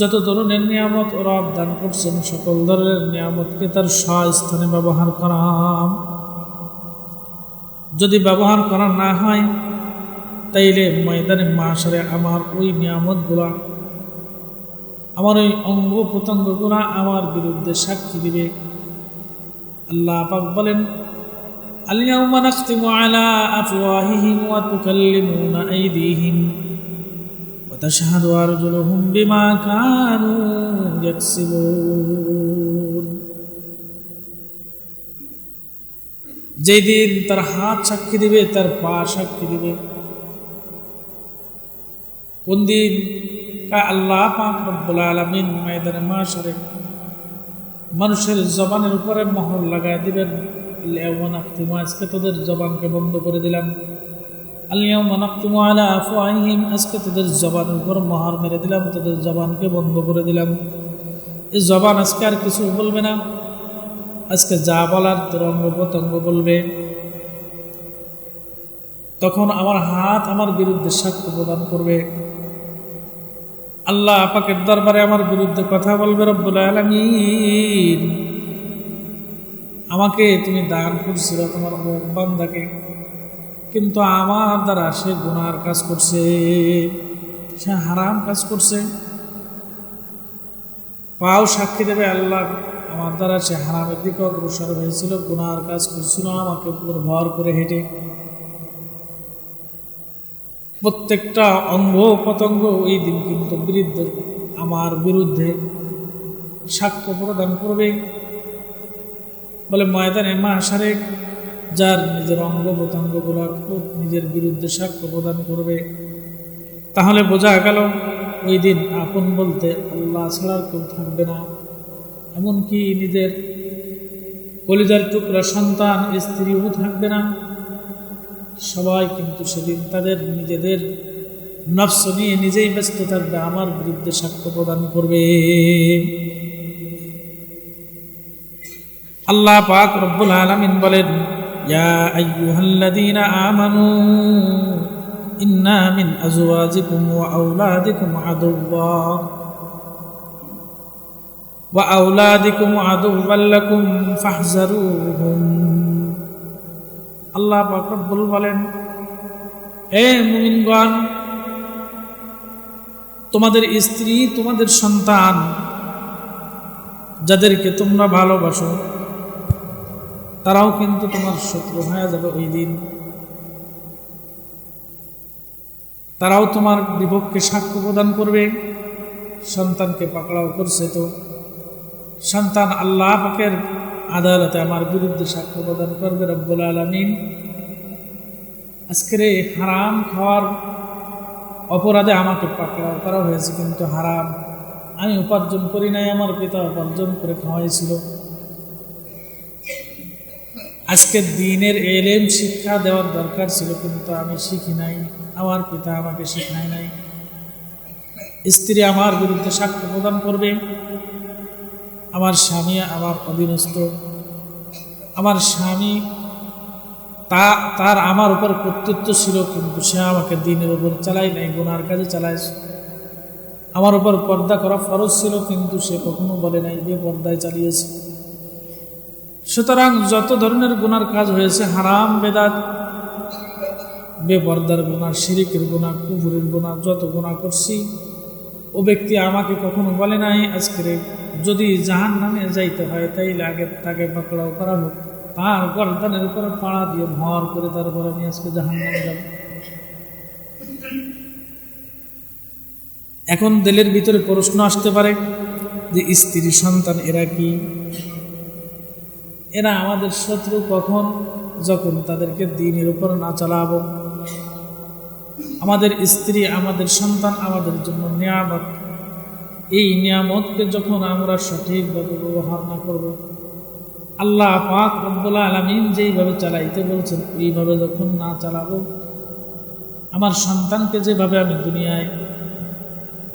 যত ধরনের নিয়ামত ওরা দান করছেন, সকল ধরনের নিয়ামতকে তার স্বস্থানে ব্যবহার করা। যদি ব্যবহার করা না হয়, তাইলে ময়দানে মাসারে আমার ওই নিয়ামতগুলা, আমার ওই অঙ্গ প্রত্যঙ্গগুলা আমার বিরুদ্ধে সাক্ষী দিবে। আল্লাহ পাক বলেন আলিয়া আলা আফওয়াহিহিম ওয়া তুকাল্লিমুনা আইদিহিম। وتشهد أرجلهم بما كانوا يكسبون যেই দিন তার হাত সাক্ষী দিবে তার পা সাক্ষী দিবে কোন দিন কা আল্লাহ পাক রব্বুল আলামিন ময়দানে মাশারে মানুষের জবানের উপরে মহর লাগায় দিবেন আল্লাহ নাখতিমু আজকে তোদের জবানকে বন্ধ করে দিলাম আল্লাহ নাখতিমু আলা আফওয়াহিম আজকে তোদের জবানের উপর মহার মেরে দিলাম, তাদের জবানকে বন্ধ করে দিলাম। এই জবান আজকে আর কিছু বলবে না। আজকে যা বলার তোর অঙ্গ প্রত্যঙ্গ বলবে। তখন আমার হাত আমার বিরুদ্ধে সাক্ষ্য প্রদান করবে। আল্লাহ পাকের দরবারে আমার বিরুদ্ধে কথা বলবে, রব্বুল আলমিন। আমাকে তুমি দান করছিল তোমার বান্দাকে। কিন্তু আমার দ্বারা সে গুনার কাজ করছে, সে হারাম কাজ করছে। পাও সাক্ষী দেবে আল্লাহ, আমার দ্বারা সে হারামের দিকে অগ্রসর হয়েছিল, গুনার কাজ করছিল, আমাকে উপর ভর করে হেঁটে। প্রত্যেকটা অঙ্গ পতঙ্গ ওই দিন কিন্তু বিরুদ্ধে আমার বিরুদ্ধে সাক্ষ্য প্রদান করবে। বলে ময়দানে মাসারে যার নিজের অঙ্গ প্রত্যঙ্গগুলো খুব নিজের বিরুদ্ধে সাক্ষ্য প্রদান করবে। তাহলে বোঝা গেল, ওই দিন আপন বলতে আল্লাহ ছাড়া কেউ থাকবে না। এমনকি নিজের কলিজার টুকরা সন্তান, স্ত্রীও থাকবে না। সবাই কিন্তু সেদিন তাদের নিজেদের নফস নিয়ে নিজেই ব্যস্ত থাকবে, আমার বিরুদ্ধে সাক্ষ্য প্রদান করবে। আল্লাহ পাক রব্বুল আলামিন বলেন আইয়ুহাল্লাযীনা আমানু ইন্না মিন আজওয়াজিকুম ওয়া আওলাদিকুম আদুওয়া ওয়া আওলাদিকুম আদুওয়াল লাকুম ফাহজারুহুম আল্লাহ পাক রব্বুল বলেন হে মুমিনগণ, তোমাদের স্ত্রী, তোমাদের সন্তান, যাদেরকে তোমরা ভালোবাসো তারাও কিন্তু তোমার শত্রু হয়ে যাবে ওই দিন। তারাও তোমার বিপক্ষে সাক্ষ্য প্রদান করবে। সন্তানকে পাকড়াও করছে তো। সন্তান আল্লাহ পাকের আদালতে আমার বিরুদ্ধে সাক্ষ্য প্রদান করবে রব্বুল আলমিন। আজকের হারাম খাওয়ার অপরাধে আমাকে পাকড়াও করা হয়েছে কিন্তু হারাম। আমি উপার্জন করি নাই, আমার পিতা উপার্জন করে খাওয়াইছিল। আজকের দিনের এলেম শিক্ষা দেওয়ার দরকার ছিল, কিন্তু আমি শিখি নাই। আমার পিতা আমাকে শিখায় নাই। স্ত্রী আমার বিরুদ্ধে সাক্ষ্য প্রদান করবে। আমার স্বামী আমার অধীনস্থ। আমার স্বামী তা, তার আমার উপর কর্তৃত্ব ছিল, কিন্তু সে আমাকে দিনের উপর চালাই নাই, গুনার কাজে চালাইছে আমার উপর পর্দা করা ফরজ ছিল, কিন্তু সে কখনো বলে নাই যে পর্দায় চালিয়েছে। সুতরাং যত ধরনের গুনার কাজ হয়েছে, হারাম, বেদাত, বেপর্দার গুণা, শিরিকের গুণা কুকুরের গুণা, যত গুণা করছি, ও ব্যক্তি আমাকে কখনো বলে নাই, আজকের যদি জাহান নামে যাইতে হয়, তাইলে আগে তাকে পাকড়াও করা হোক। তার গর্দানের উপরে পাড়া দিয়ে ভর করে তারপর আমি আজকে জাহান নামে যাব। এখন দিলের ভিতরে প্রশ্ন আসতে পারে যে, স্ত্রী সন্তান এরা কি? এরা আমাদের শত্রু কখন? যখন তাদেরকে দিনের উপর না চালাবো। আমাদের স্ত্রী, আমাদের সন্তান আমাদের জন্য নিয়ামত। এই নিয়ামতকে যখন আমরা সঠিকভাবে ব্যবহার না করব, আল্লাহ পাক রব্বুল্লা আলমিন যেইভাবে চালাইতে বলছেন, এইভাবে যখন না চালাবো, আমার সন্তানকে যেভাবে আমি দুনিয়ায়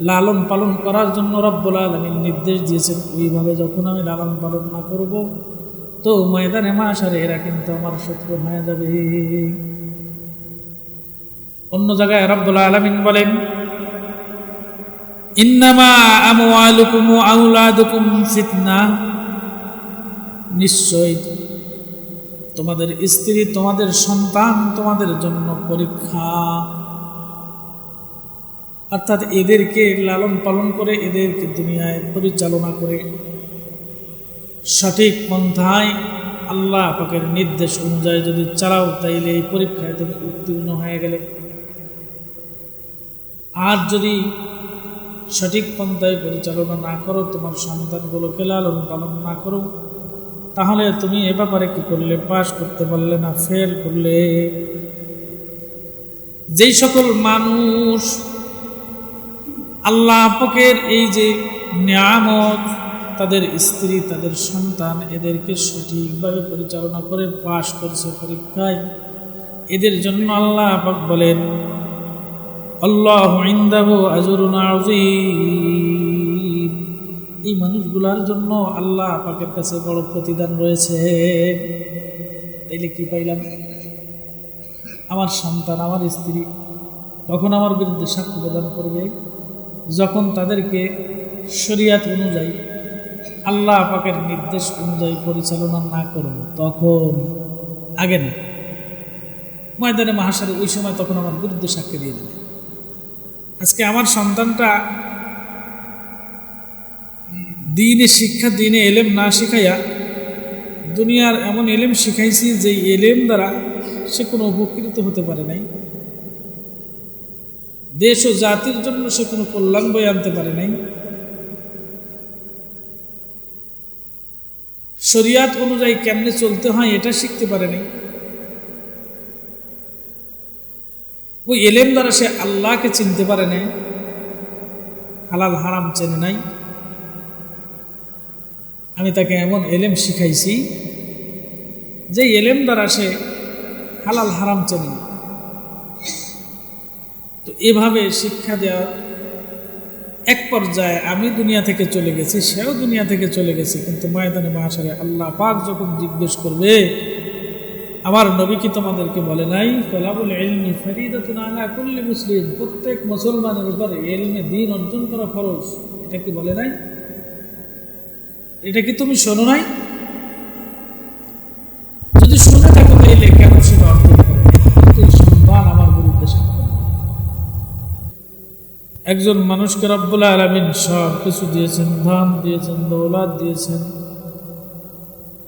লালন পালন করার জন্য রব্বুল আলমিন নির্দেশ দিয়েছেন, ওইভাবে যখন আমি লালন পালন না করব তো ময়দানে মাসারে এরা কিন্তু আমার শত্রু হয়ে যাবে। অন্য জায়গায় রব্বুল আলমিন বলেন, ইন্নামা আমওয়ালুকুম ওয়া আওলাদুকুম ফিতনা। নিশ্চয় তোমাদের স্ত্রী, তোমাদের সন্তান তোমাদের জন্য পরীক্ষা। অর্থাৎ এদেরকে লালন পালন করে, এদেরকে দুনিয়ায় পরিচালনা করে সঠিক পন্থায় আল্লাহ পাকের নির্দেশ অনুযায়ী যদি চালাও, তাইলে এই পরীক্ষায় তুমি উত্তীর্ণ হয়ে গেলে। আর যদি সঠিক পন্থায় পরিচালনা না করো, তোমার সন্তানগুলোকে লালন পালন না করো, তাহলে তুমি এ ব্যাপারে কি করলে? পাশ করতে পারলে না, ফেল করলে। যেই সকল মানুষ আল্লাহ পাকের এই যে নিয়ামত তাদের স্ত্রী, তাদের সন্তান এদেরকে সঠিকভাবে পরিচালনা করে, পাশ করছে পরীক্ষায়। এদের জন্য আল্লাহ আপাক বলেন, আল্লাহ ইন্দাহু আজরুন এই মানুষগুলার জন্য আল্লাহ আপাকের কাছে বড় প্রতিদান রয়েছে। তাইলে কি পাইলাম? আমার সন্তান, আমার স্ত্রী কখন আমার বিরুদ্ধে সাক্ষ্য প্রদান করবে? যখন তাদেরকে শরিয়াত অনুযায়ী আল্লাহ পাকের নির্দেশ অনুযায়ী পরিচালনা না করব, তখন আগে না। ময়দানে মাহাসারে ওই সময় তখন আমার বিরুদ্ধে সাক্ষী দিয়ে দেবে। আজকে আমার সন্তানটা দিনে শিক্ষা, দিনে এলেম না শিখাইয়া দুনিয়ার এমন এলেম শিখাইছি যে এলেম দ্বারা সে কোনো উপকৃত হতে পারে নাই। দেশ ও জাতির জন্য সে কোনো কল্যাণ বই আনতে পারে নাই। শরিয়াত অনুযায়ী কেমনে চলতে হয় এটা শিখতে পারেনি ওই এলেম দ্বারা সে আল্লাহকে চিনতে পারে নাই, হালাল হারাম চেনে নাই। আমি তাকে এমন এলেম শিখাইছি যে এলেম দ্বারা সে হালাল হারাম চেনে তো এভাবে শিক্ষা দেওয়া এক পর্যায়ে আমি দুনিয়া থেকে চলে গেছি, সেও দুনিয়া থেকে চলে গেছে, কিন্তু ময়দানে মহাশারে আল্লাহ পাক যখন জিজ্ঞেস করবে, আমার নবী কি তোমাদেরকে বলে নাই? কলাবুল এলমি ফরিদাতুন আলা কুল্লি মুসলিম, প্রত্যেক মুসলমানের উপর এলমে দিন অর্জন করা ফরজ, এটা কি বলে নাই? এটা কি তুমি শোনো নাই? একজন মানুষকে রব্বুল আলমিন সব কিছু দিয়েছেন, ধান দিয়েছেন দৌলাদ দিয়েছেন,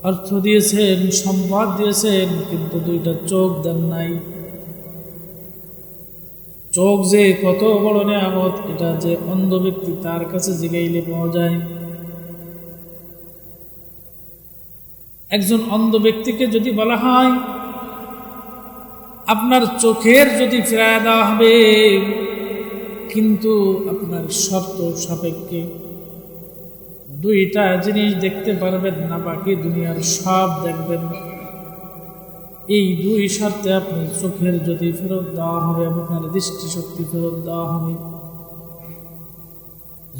অর্থ দিয়েছেন, সম্পদ দিয়েছেন, কিন্তু দুইটা চোখ দেন নাই। চোখ যে কত বড় নেয়ামত, এটা যে অন্ধ ব্যক্তি তার কাছে জিগাইলে পাওয়া যায়। একজন অন্ধ ব্যক্তিকে যদি বলা হয়, আপনার চোখের যদি ফেরায় দেওয়া হবে কিন্তু আপনার শর্ত সাপেক্ষে দুইটা জিনিস দেখতে পারবেন না, বাকি দুনিয়ার সব দেখবেন। এই দুই শর্তে আপনার চোখের যদি ফেরত দেওয়া হবে, আপনার দৃষ্টিশক্তি ফেরত দেওয়া হবে।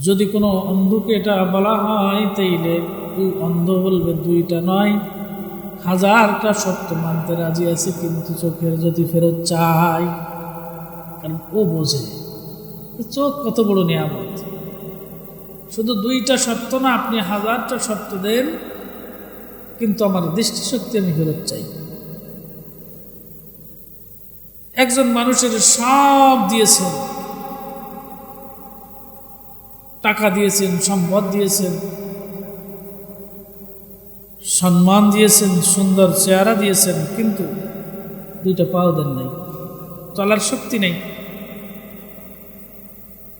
যদি কোনো অন্ধকে এটা বলা হয়, তাইলে তুই অন্ধ বলবে দুইটা নয়। হাজারটা সত্য মানতে রাজি আছে, কিন্তু চোখের যদি ফেরত চাই কারণ ও বোঝে। চোখ কত বড় নিয়ামত। শুধু দুইটা সত্য না, আপনি হাজারটা সত্য দেন, কিন্তু আমার দৃষ্টিশক্তি আমি ফেরত চাই। একজন মানুষের সব দিয়েছেন। টাকা দিয়েছেন, সম্পদ দিয়েছেন, সম্মান দিয়েছেন, সুন্দর চেহারা দিয়েছেন, কিন্তু দুইটা পাও দেন নাই। চলার শক্তি নেই।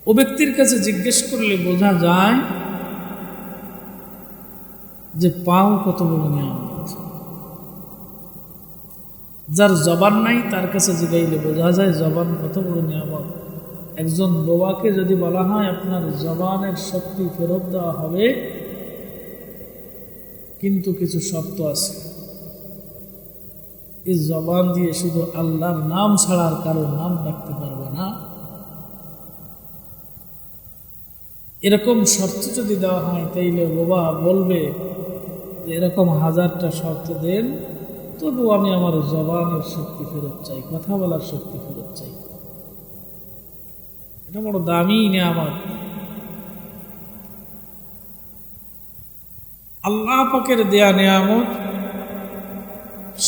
ও ব্যক্তির কাছে জিজ্ঞেস করলে বোঝা যায় যে পাও কত বড় নিয়ামত। যার জবান নাই, তার কাছে জিগাইলে বোঝা যায় জবান কত বড় নিয়ামত। একজন বোবাকে যদি বলা হয়, আপনার জবানের শক্তি ফেরত দেওয়া হবে, কিন্তু কিছু শর্ত আছে। এই জবান দিয়ে শুধু আল্লাহর নাম ছাড়ার কারও নাম ডাকতে পারবে না। এরকম শর্ত যদি দেওয়া হয়, তাইলে বাবা বলবে এরকম হাজারটা শর্ত দেন, তবু আমি আমার জবানের শক্তি ফেরত চাই, কথা বলার শক্তি ফেরত চাই। এটা বড় দামি নিয়ামত। আল্লাহ পাকের দেয়া নিয়ামত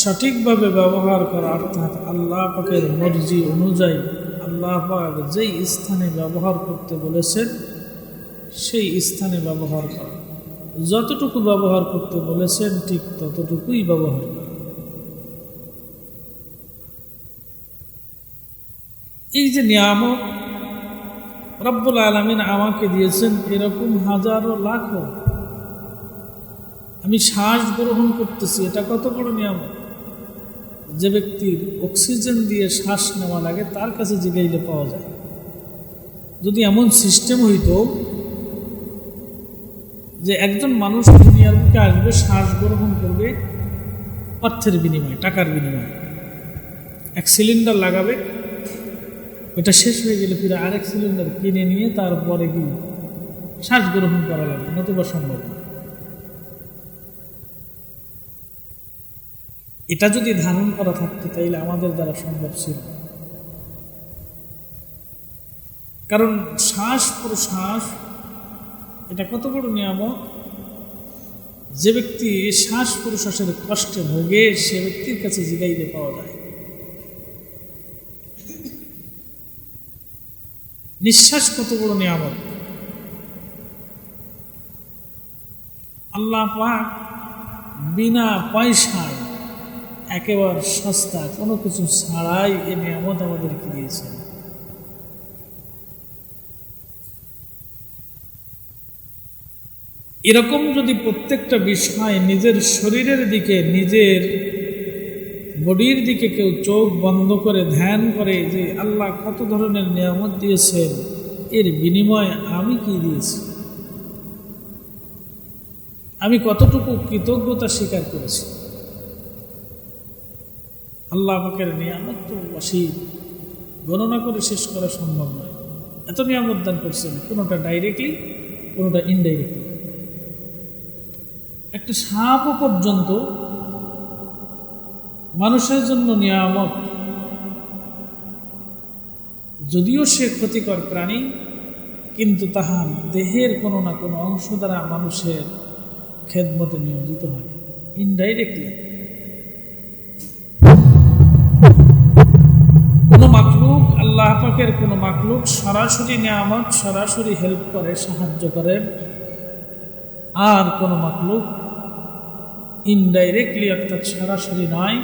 সঠিকভাবে ব্যবহার করা, অর্থাৎ আল্লাহ পাকের মর্জি অনুযায়ী আল্লাহ পাক যেই স্থানে ব্যবহার করতে বলেছেন সেই স্থানে ব্যবহার করা। যতটুকু ব্যবহার করতে বলেছেন, ঠিক ততটুকুই ব্যবহার করা। এই যে নিয়ামক রব্বুল আলমিন আমাকে দিয়েছেন, এরকম হাজারো লাখো। আমি শ্বাস গ্রহণ করতেছি, এটা কত বড় নিয়ামক যে ব্যক্তির অক্সিজেন দিয়ে শ্বাস নেওয়া লাগে, তার কাছে জিগাইলে পাওয়া যায়। যদি এমন সিস্টেম হইতো একজন মানুষ দুনিয়ার বুকে আসবে শ্বাস গ্রহণ করবে অর্থের বিনিময়ে, টাকার বিনিময়ে। এক সিলিন্ডার লাগাবে, ওটা শেষ হয়ে গেলে ফিরে আরেক সিলিন্ডার কিনে নিয়ে তারপরে কি শ্বাস গ্রহণ করা লাগবে? নতুবা সম্ভব এটা যদি ধারণ করা থাকতো, তাইলে আমাদের দ্বারা সম্ভব ছিল কারণ শ্বাস প্রশ্বাস এটা কত বড় নিয়ামক যে ব্যক্তি শ্বাস প্রশ্বাসের কষ্টে ভোগে, সে ব্যক্তির কাছে জিগাইলে পাওয়া যায়। নিঃশ্বাস কত বড় নিয়ামত? আল্লাহ পাক বিনা পয়সায় একেবারে সস্তা কোনো কিছু ছাড়াই এ নিয়ামত আমাদেরকে দিয়েছেন। এরকম যদি প্রত্যেকটা বিষয় নিজের শরীরের দিকে, নিজের বডির দিকে কেউ চোখ বন্ধ করে ধ্যান করে যে আল্লাহ কত ধরনের নিয়ামত দিয়েছেন, এর বিনিময়ে আমি কি দিয়েছি? আমি কতটুকু কৃতজ্ঞতা স্বীকার করেছি? আল্লাহ পাকের নিয়ামত তো অসীম। গণনা করে শেষ করা সম্ভব নয়। এত নিয়ামত দান করছেন, কোনোটা ডাইরেক্টলি কোনোটা ইনডাইরেক্টলি একটা সাপও পর্যন্ত মানুষের জন্য নিয়ামত। যদিও সে ক্ষতিকর প্রাণী, কিন্তু তাহার দেহের কোনো না কোনো অংশ দ্বারা মানুষের খেদমতে নিয়োজিত হয়। ইনডাইরেক্টলি কোনো মাকলুক, আল্লাহ পাকের কোনো মাকলুক সরাসরি নিয়ামত, সরাসরি হেল্প করে, সাহায্য করে। আর কোনো মাকলুক ইনডাইরেক্টলি অর্থাৎ সরাসরি নয়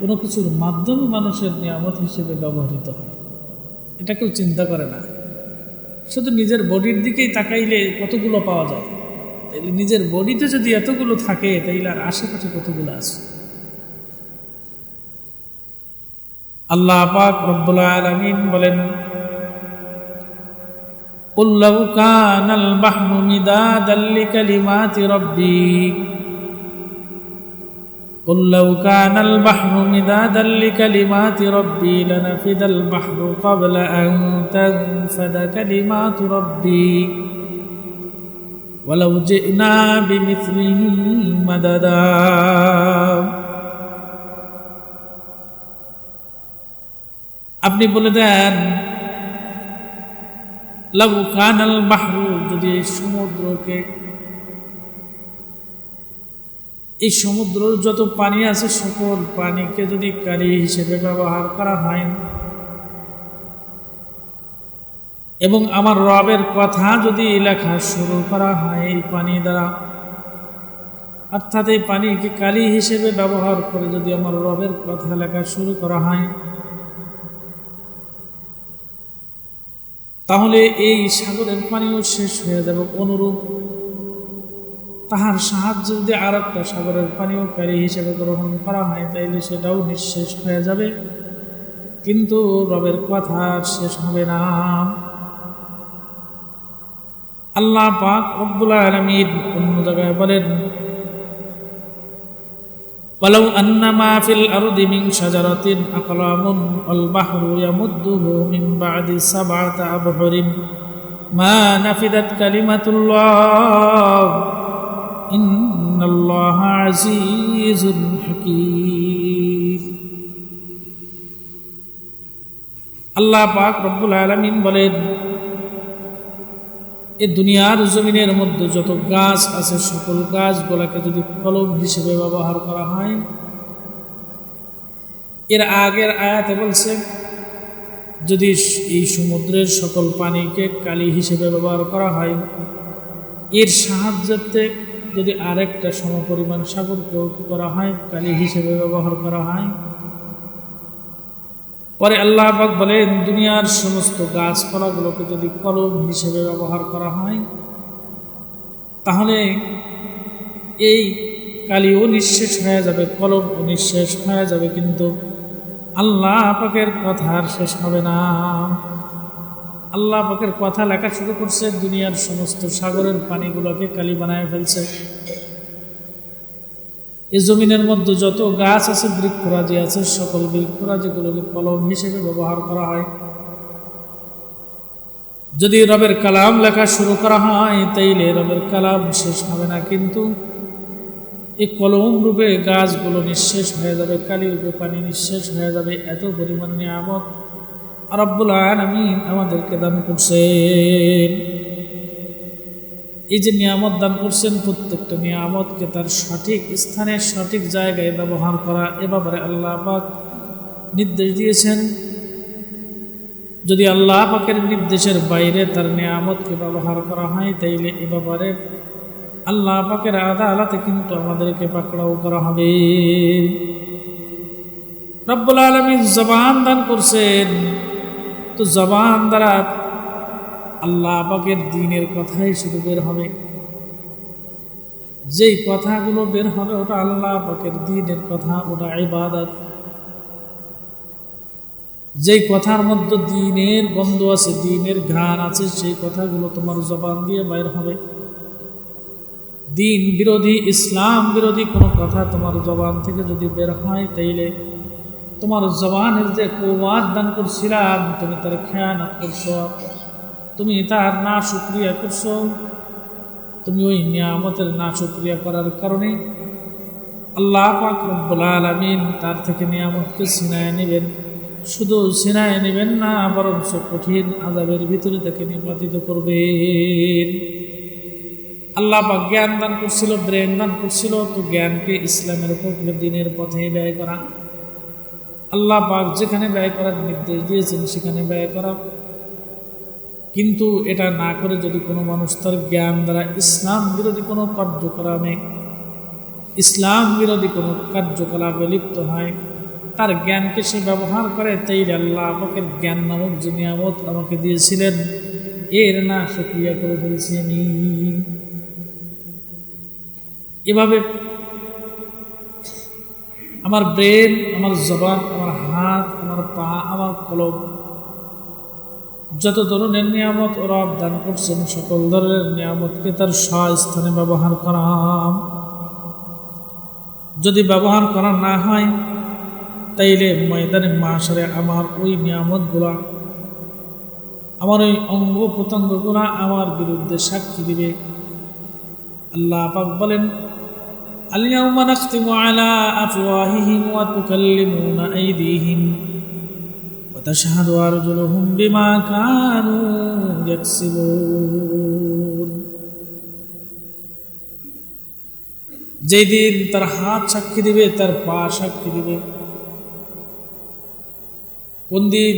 কোনো কিছুর মাধ্যমে মানুষের নিয়ামত হিসেবে ব্যবহৃত হয় এটা কেউ চিন্তা করে না শুধু নিজের বডির দিকেই তাকাইলে কতগুলো পাওয়া যায় তাইলে নিজের বডিতে যদি এতগুলো থাকে তাইলে আর আশেপাশে কতগুলো আছে আল্লাহ পাক রব্বুল আলামিন বলেন قل لو كان البحر مدادا لكلمات ربي قل لو كان البحر مدادا لكلمات ربي لنفد البحر قبل أن تنفد كلمات ربي ولو جئنا بمثله مددا আপনি বলে দেন লাবু কানাল বাহরু যদি এই সমুদ্রকে এই সমুদ্রের যত পানি আছে, সকল পানিকে যদি কারি হিসেবে ব্যবহার করা হয়। এবং আমার রবের কথা যদি লেখা শুরু করা হয়, এই পানি দ্বারা। অর্থাৎ এই পানিকে কালি হিসেবে ব্যবহার করে যদি আমার রবের কথা লেখা শুরু করা হয়, তাহলে এই সাগরের পানিও শেষ হয়ে যাবে। অনুরূপ তাহার সাহায্য যদি আর একটা সাগরের পানীয় কারি হিসেবে গ্রহণ করা হয় তাইলে সেটাও নিঃশেষ হয়ে যাবে কিন্তু রবের কথা শেষ হবে না আল্লাহ পাক রব্বুল আলমিন অন্য জায়গায় বলেন ولو أن ما في الأرض من شجرة أقلام والبحر يمده من بعد سبعة أبحر ما نفدت كلمة الله إن الله عزيز حكيم আল্লাহ পাক রব্বুল আলমিন বলেন এ দুনিয়ার জমিনের মধ্যে যত গাছ আছে সকল গাছগুলোকে যদি কলম হিসেবে ব্যবহার করা হয় এর আগের আয়াতে বলছে যদি এই সমুদ্রের সকল পানিকে কালি হিসেবে ব্যবহার করা হয় এর সাহায্যে যদি আরেকটা সমপরিমাণ সাগরকেও কি করা হয়, কালি হিসেবে ব্যবহার করা হয়। পরে আল্লাহ পাক বলেন, দুনিয়ার সমস্ত গাছপালাগুলোকে যদি কলম হিসেবে ব্যবহার করা হয়, তাহলে এই কালিও নিঃশেষ হয়ে যাবে কলম ও নিঃশেষ হয়ে যাবে, কিন্তু আল্লাহ পাকের কথা আর শেষ হবে না। আল্লাহ পাকের কথা লেখা শুরু করছে, দুনিয়ার সমস্ত সাগরের পানিগুলোকে কালি বানায় ফেলছে। এই জমিনের মধ্যে যত গাছ আছে, বৃক্ষরাজি আছে, সকল বৃক্ষরাজিগুলোকে কলম হিসেবে ব্যবহার করা হয়। যদি রবের কালাম লেখা শুরু করা হয়, তাইলে রবের কালাম শেষ হবে না, কিন্তু এই কলম রূপে গাছগুলো নিঃশেষ হয়ে যাবে কালি রূপে পানি নিঃশেষ হয়ে যাবে, এত পরিমাণ নিয়ামত। রব্বুল আলামিন আমাদেরকে দান করছেন। এই যে নিয়ামত দান করছেন, প্রত্যেকটা নিয়ামতকে তার সঠিক স্থানে সঠিক জায়গায় ব্যবহার করা, এ ব্যাপারে আল্লাহ পাক নির্দেশ দিয়েছেন। যদি আল্লাহ পাকের নির্দেশের বাইরে তার নিয়ামতকে ব্যবহার করা হয়, তাইলে এ ব্যাপারে আল্লাহ পাকের আদালতে কিন্তু আমাদেরকে পাকড়াও করা হবে। রব্বুল আলমী জবান দান করছেন। তো জবান দ্বারা আল্লাহ পাকের দিনের কথাই শুধু বের হবে। যেই কথাগুলো বের হবে, ওটা আল্লাহ পাকের দিনের কথা, ওটা ইবাদত। যেই কথার মধ্যে দিনের গন্ধ আছে, দিনের ঘ্রাণ আছে, সেই কথাগুলো তোমার জবান দিয়ে বাইর হবে। দিন বিরোধী, ইসলাম বিরোধী কোনো কথা তোমার জবান থেকে যদি বের হয়, তাইলে তোমার জবানের যে কৌয়াদ দান করছিলাম, তুমি তার খেয়ানাত করছ। তুমি তার না সুক্রিয়া করছ। তুমি ওই নিয়ামতের না সুক্রিয়া করার কারণে আল্লাহ পাক রব্বুল আলমিন তার থেকে নিয়ামতকে সিনায় নেবেন। শুধু সিনায় নেবেন না, বরঞ্চ কঠিন আজাবের ভিতরে তাকে নির্বাচিত করবেন। আল্লাহ পাক জ্ঞান দান করছিল, ব্রেন দান করছিল, তো জ্ঞানকে ইসলামের উপর দিনের পথে ব্যয় করা। আল্লাহ পাক যেখানে ব্যয় করার নির্দেশ দিয়েছেন, সেখানে ব্যয় করা। কিন্তু এটা না করে যদি কোনো মানুষ তার জ্ঞান দ্বারা ইসলাম বিরোধী কোনো কার্যক্রমে ইসলাম বিরোধী কোনো কার্যকলাপে লিপ্ত হয়, তার জ্ঞানকে সে ব্যবহার করে, তাই আল্লাহ আমাকে জ্ঞান নামক যে নিয়ামত আমাকে দিয়েছিলেন, এর না সক্রিয়া করে ফেলছি আমি। এভাবে আমার ব্রেন, আমার জবান, আমার হাত, আমার পা, আমার কলম, যত ধরনের নিয়ামত ওরা দান করছেন, সকল ধরনের নিয়ামতকে তার স্থানে ব্যবহার করাম যদি ব্যবহার করা না হয়, তাইলে ময়দানে মাসারে আমার ওই নিয়ামতগুলা, আমার ওই অঙ্গ প্রত্যঙ্গগুলা আমার বিরুদ্ধে সাক্ষী দিবে। আল্লাহ পাক বলেন اليوم نختم على أفواههم وتكلمون أيديهم وتشهد أرجلهم بما كانوا يكسبون যেদিন তার হাত সাক্ষী দিবে তার পা সাক্ষী দিবে কোন দিন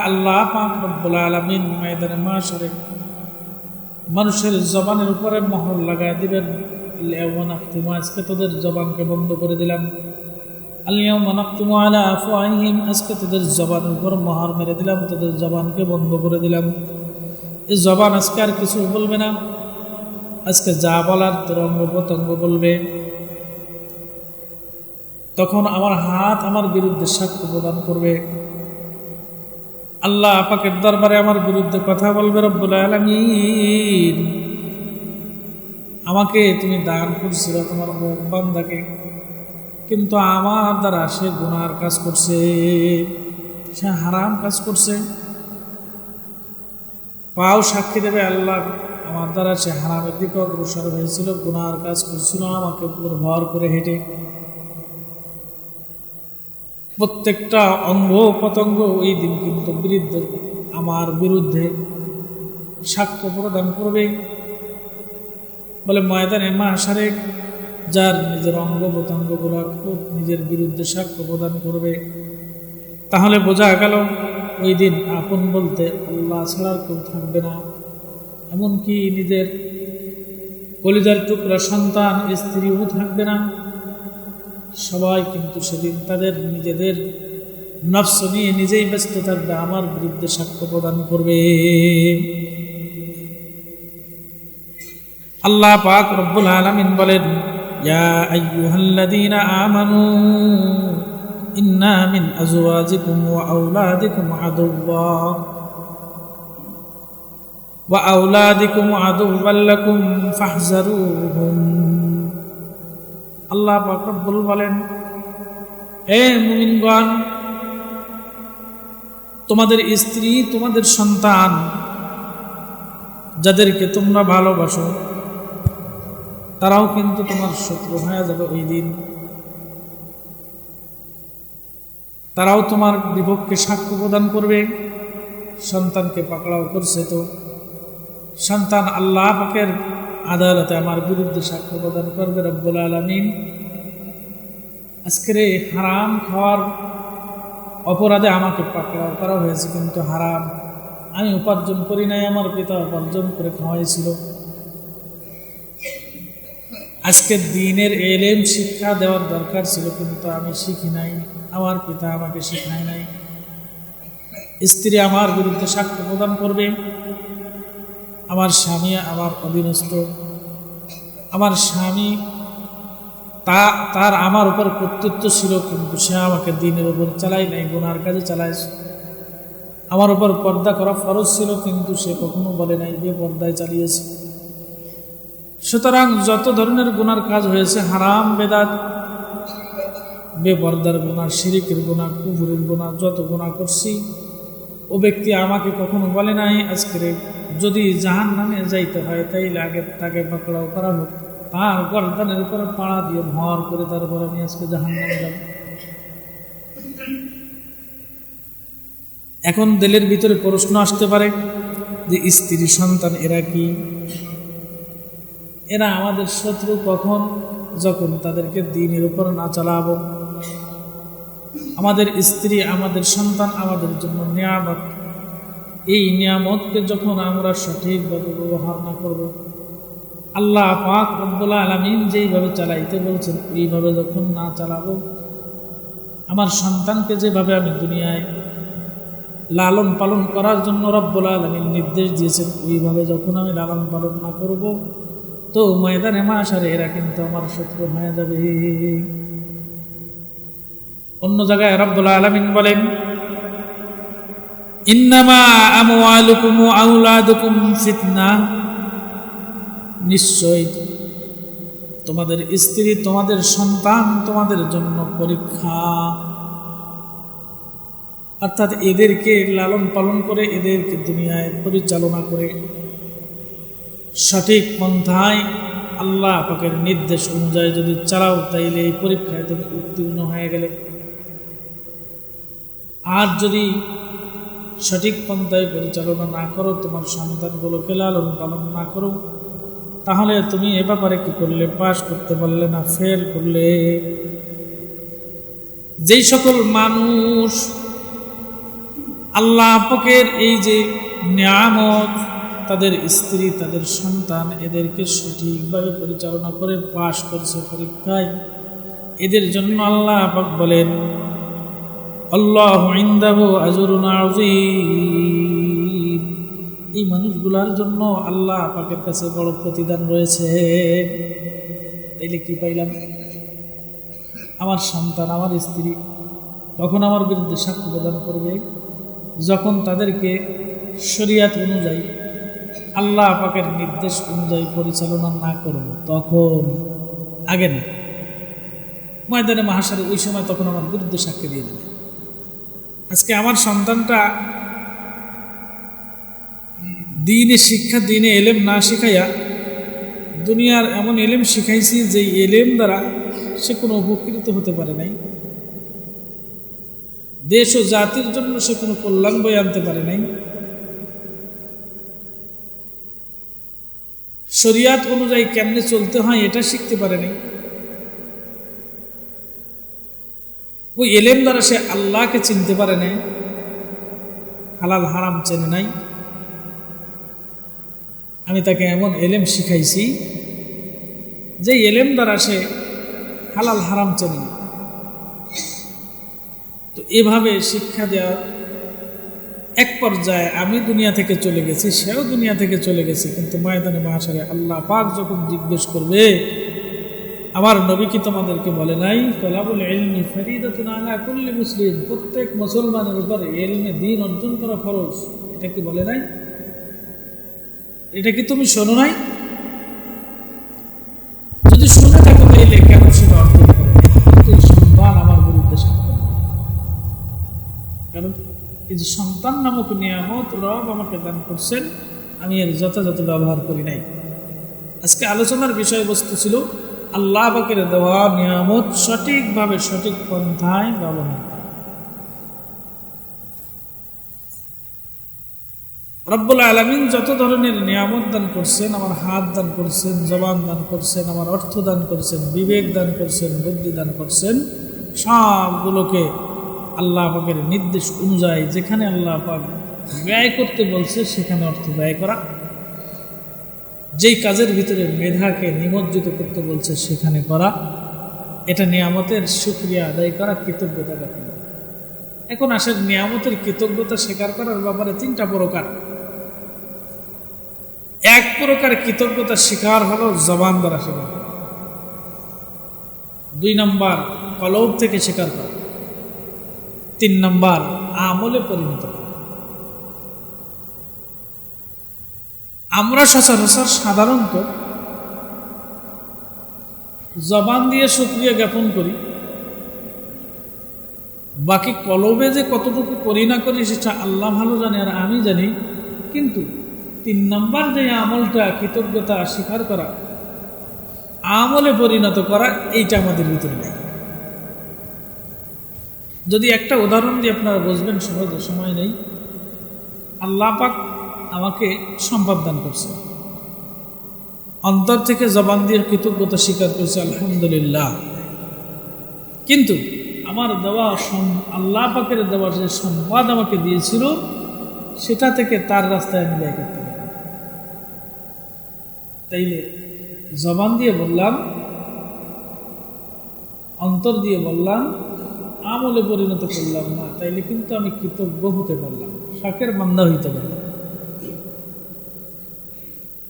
আল্লাহ পাক রব্বুল আলমিন ময়দানে মাসরে মানুষের জবানের উপরে মহর লাগাই দিবেন আজকে তোদের জবানকে বন্ধ করে দিলাম। আজকে তোদের জবানের উপর মহার মেরে দিলাম, তোদের জবানকে বন্ধ করে দিলাম। এই জবান আজকে আর কিছু বলবে না। আজকে যা বলার তোর অঙ্গ প্রত্যঙ্গ বলবে। তখন আমার হাত আমার বিরুদ্ধে সাক্ষ্য প্রদান করবে। আল্লাহ আপাকের দরবারে আমার বিরুদ্ধে কথা বলবে রব্বুল আলমিন। আমাকে তুমি দান করছিল তোমার বান্দাকে। কিন্তু আমার দ্বারা সে গুনার কাজ করছে, সে হারাম কাজ করছে। পাও সাক্ষী দেবে আল্লাহ, আমার দ্বারা সে হারামের দিকে অগ্রসর হয়েছিল, গুনার কাজ করছিল, আমাকে উপর ভর করে হেঁটে। প্রত্যেকটা অঙ্গ পতঙ্গ ওই দিন কিন্তু বিরুদ্ধে আমার বিরুদ্ধে সাক্ষ্য প্রদান করবে। বলে ময়দানে মাসারে যার নিজের অঙ্গ প্রত্যঙ্গগুলো খুব নিজের বিরুদ্ধে সাক্ষ্য প্রদান করবে। তাহলে বোঝা গেল, ওই দিন আপন বলতে আল্লাহ ছাড়ার কেউ থাকবে না। এমনকি নিজের কলিজার টুকরা সন্তান, স্ত্রীও থাকবে না। সবাই কিন্তু সেদিন তাদের নিজেদের নফস নিয়ে নিজেই ব্যস্ত থাকবে আমার বিরুদ্ধে সাক্ষ্য প্রদান করবে। আল্লাহ পাক রব্বুল আলামিন বলেন আমানু, ইন্না মিন আজওয়াজিকুম ওয়া আওলাদিকুম আদুওয়া। ওয়া আওলাদিকুম আদুওয়াল লাকুম ফাহজারুহুম। আল্লাহ পাক রব্বুল বলেন, হে মুমিনগণ, তোমাদের স্ত্রী, তোমাদের সন্তান, যাদেরকে তোমরা ভালোবাসো তারাও কিন্তু তোমার শত্রু হয়ে যাবে ওই দিন। তারাও তোমার বিপক্ষে সাক্ষ্য প্রদান করবে। সন্তানকে পাকড়াও করছে তো। সন্তান আল্লাহ পাকের আদালতে আমার বিরুদ্ধে সাক্ষ্য প্রদান করবে রব্বুল আলমিন। আজকের এই হারাম খাওয়ার অপরাধে আমাকে পাকড়াও করা হয়েছে কিন্তু হারাম। আমি উপার্জন করি নাই, আমার পিতা উপার্জন করে খাওয়াইছিল। আজকে দিনের এলেম শিক্ষা দেওয়ার দরকার ছিল, কিন্তু আমি শিখি নাই। আমার পিতা আমাকে শেখায় নাই। স্ত্রী আমার বিরুদ্ধে সাক্ষ্য প্রদান করবে। আমার স্বামী আমার অধীনস্থ। আমার স্বামী তা, তার আমার উপর কর্তৃত্ব ছিল, কিন্তু সে আমাকে দিনের উপর চালাই নাই, গুনার কাজে চালাইছে আমার উপর পর্দা করা ফরজ ছিল, কিন্তু সে কখনো বলে নাই যে পর্দায় চালিয়েছে। সুতরাং যত ধরনের গুনার কাজ হয়েছে, হারাম, বেদাত, বেপর্দার গুণা, শিরিকের গুণা কুকুরের গুণা, যত গুণা করছি, ও ব্যক্তি আমাকে কখনো বলে নাই, আজকের যদি জাহান নামে যাইতে হয়, তাইলে আগে তাকে পাকড়াও করা হোক। তার গর্দানের উপরে পাড়া দিয়ে ভর করে তারপর আমি আজকে জাহান নামে যাব। এখন দিলের ভিতরে প্রশ্ন আসতে পারে যে, স্ত্রী সন্তান এরা কি? এরা আমাদের শত্রু কখন? যখন তাদেরকে দিনের উপর না চালাবো। আমাদের স্ত্রী, আমাদের সন্তান, আমাদের জন্য নিয়ামত। এই নিয়ামতকে যখন আমরা সঠিকভাবে ব্যবহার না করব, আল্লাহ পাক রব্বুল্লাহ আলমিন যেইভাবে চালাইতে বলছেন, এইভাবে যখন না চালাবো, আমার সন্তানকে যেভাবে আমি দুনিয়ায় লালন পালন করার জন্য রব্বুল আলমিন নির্দেশ দিয়েছেন, ওইভাবে যখন আমি লালন পালন না করব তো ময়দানে মাসারে এরা কিন্তু আমার শত্রু হয়ে যাবে। অন্য জায়গায় রব্বুল আলমিন বলেন, ইন্নামা আমওয়ালুকুম ওয়া আওলাদুকুম ফিতনা। নিশ্চয় তোমাদের স্ত্রী, তোমাদের সন্তান তোমাদের জন্য পরীক্ষা। অর্থাৎ এদেরকে লালন পালন করে, এদেরকে দুনিয়ায় পরিচালনা করে সঠিক পন্থায় আল্লাহ পাকের নির্দেশ অনুযায়ী যদি চালাও, তাইলে এই পরীক্ষায় তুমি উত্তীর্ণ হয়ে গেলে। আর যদি সঠিক পন্থায় পরিচালনা না করো, তোমার সন্তানগুলোকে লালন পালন না করো, তাহলে তুমি এ ব্যাপারে কি করলে? পাশ করতে পারলে না, ফেল করলে। যেই সকল মানুষ আল্লাহ পাকের এই যে নিয়ামত তাদের স্ত্রী, তাদের সন্তান এদেরকে সঠিকভাবে পরিচালনা করে, পাশ করছে পরীক্ষায়। এদের জন্য আল্লাহ পাক বলেন, আল্লাহ ইন্দাহু আজরুন এই মানুষগুলার জন্য আল্লাহ পাকের কাছে বড় প্রতিদান রয়েছে। তাইলে কি পাইলাম? আমার সন্তান, আমার স্ত্রী কখন আমার বিরুদ্ধে সাক্ষ্য প্রদান করবে? যখন তাদেরকে শরিয়াত অনুযায়ী আল্লাহ পাকের নির্দেশ অনুযায়ী পরিচালনা না করব, তখন আগে না। ময়দানে মাহাসারে ওই সময় তখন আমার বিরুদ্ধে সাক্ষী দিয়ে দেবে আজকে আমার সন্তানটা দিনে শিক্ষা, দিনে এলেম না শিখাইয়া দুনিয়ার এমন এলেম শিখাইছি যে এলেম দ্বারা সে কোনো উপকৃত হতে পারে নাই। দেশ ও জাতির জন্য সে কোনো কল্যাণ বই আনতে পারে নাই। শরিয়াত অনুযায়ী কেমনে চলতে হয় এটা শিখতে পারেনি ওই এলেম দ্বারা সে আল্লাহকে চিনতে পারে নাই, হালাল হারাম চেনে নাই আমি তাকে এমন এলেম শিখাইছি যে এলেম দ্বারা সে হালাল হারাম চেনে। তো এভাবে শিক্ষা দেওয়া এক পর্যায়ে আমি দুনিয়া থেকে চলে গেছি, সেও দুনিয়া থেকে চলে গেছে, কিন্তু ময়দানে মহাসারে আল্লাহ পাক যখন জিজ্ঞেস করবে, আমার নবী কি তোমাদেরকে বলে নাই? তলাবুল এলমি ফরিদাতুন আলা কুল্লি মুসলিম প্রত্যেক মুসলমানের উপর এলমে দিন অর্জন করা ফরজ। এটা কি বলে নাই? এটা কি তুমি শোনো নাই? যে সন্তান নামক নিয়ামত রব আমাকে দান করছেন, আমি এর যথাযথ ব্যবহার করি নাই। আজকে আলোচনার বিষয়বস্তু ছিল আল্লাহ বাকের দেওয়া নিয়ামত সঠিকভাবে সঠিক পন্থায় ব্যবহার রব্বুল আলমিন যত ধরনের নিয়ামত দান করছেন, আমার হাত দান করছেন, জবান দান করছেন, আমার অর্থ দান করছেন, বিবেক দান করছেন, বুদ্ধি দান করছেন, সবগুলোকে আল্লাহ পাকের নির্দেশ অনুযায়ী যেখানে আল্লাহ পাক ব্যয় করতে বলছে, সেখানে অর্থ ব্যয় করা। যেই কাজের ভিতরে মেধাকে নিমজ্জিত করতে বলছে, সেখানে করা। এটা নিয়ামতের সুক্রিয়া আদায় করা, কৃতজ্ঞতা জ্ঞাপন এখন আসেন, নিয়ামতের কৃতজ্ঞতা স্বীকার করার ব্যাপারে তিনটা প্রকার। এক প্রকার কৃতজ্ঞতা স্বীকার হলো জবান দ্বারা স্বীকার দুই নম্বর, কলব থেকে স্বীকার করা। তিন নম্বর, আমলে পরিণত আমরা সচরাচর সাধারণত জবান দিয়ে সুক্রিয়া জ্ঞাপন করি। বাকি কলবে যে কতটুকু করি না করি সেটা আল্লাহ ভালো জানে আর আমি জানি। কিন্তু তিন নম্বর যে আমলটা কৃতজ্ঞতা স্বীকার করা, আমলে পরিণত করা, এইটা আমাদের ভিতরে নেই। যদি একটা উদাহরণ দিয়ে আপনারা বুঝবেন, সহজে, সময় নেই। আল্লাহ পাক আমাকে সম্পদ দান করছে অন্তর থেকে জবান দিয়ে কৃতজ্ঞতা স্বীকার করছে, আলহামদুলিল্লাহ। কিন্তু আমার দেওয়া আল্লাহ পাকের দেওয়া যে সম্পদ আমাকে দিয়েছিল, সেটা থেকে তার রাস্তায় আমি ব্যয় করতে পারি তাইলে জবান দিয়ে বললাম, অন্তর দিয়ে বললাম আমলে পরিণত করলাম না, তাইলে কিন্তু আমি কৃতজ্ঞ হতে পারলাম শাকের মান্দা হইতে পারলাম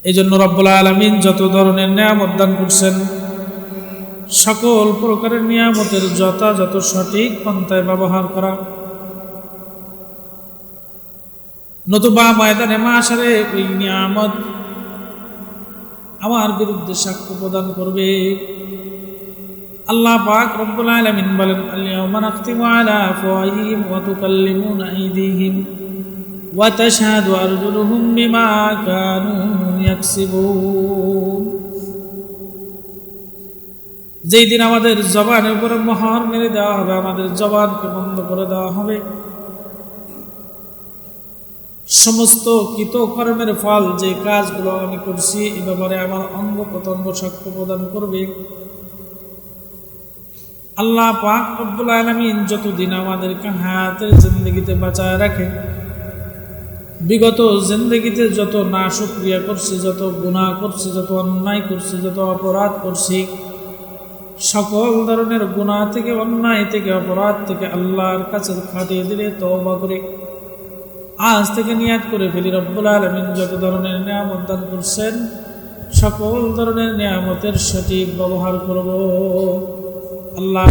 এই জন্য রব্বুল আলমিন যত ধরনের নিয়ামত দান করছেন, সকল প্রকারের নিয়ামতের যথাযথ সঠিক পন্থায় ব্যবহার করা। নতুবা ময়দানে মা মাসারে ওই নিয়ামত আমার বিরুদ্ধে সাক্ষ্য প্রদান করবে। আল্লাহ পাক রব্বুল আলামিন বলেন আল-ইয়াওমা নাখতিমু আলা আফওয়াহিহিম ওয়া তুকাল্লিমুনা আইদিহিম ওয়া তাশহাদু আরজুলুহুম বিমা কানু ইয়াকসিবুন। যেই দিন আমাদের জবানের উপরে মোহর মেরে দেওয়া হবে, আমাদের জবানকে বন্ধ করে দেওয়া হবে। সমস্ত কৃতকর্মের ফল যে কাজগুলো আমি করছি, এ ব্যাপারে আমার অঙ্গ প্রত্যঙ্গ সাক্ষ্য প্রদান করবে। আল্লাহ পাক রব্বুল আলামিন যতদিন আমাদেরকে হায়াতের জিন্দগিতে বাঁচায় রাখে, বিগত জিন্দগিতে যত না সুক্রিয়া করছি, যত গুনাহ করছি, যত অন্যায় করছি, যত অপরাধ করছি, সকল ধরনের গুনাহ থেকে, অন্যায় থেকে, অপরাধ থেকে আল্লাহর কাছে খাটিয়ে দিলে, তওবা করে, আজ থেকে নিয়াত করে ফেলি রব্বুল আলমিন। যত ধরনের নিয়ামত দান করছেন, সকল ধরনের নিয়ামতের সঠিক ব্যবহার করব। আল্লাহ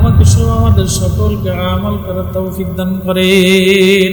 আমাকে সহ আমাদের সকলকে আমল করার তৌফিক দান করেন।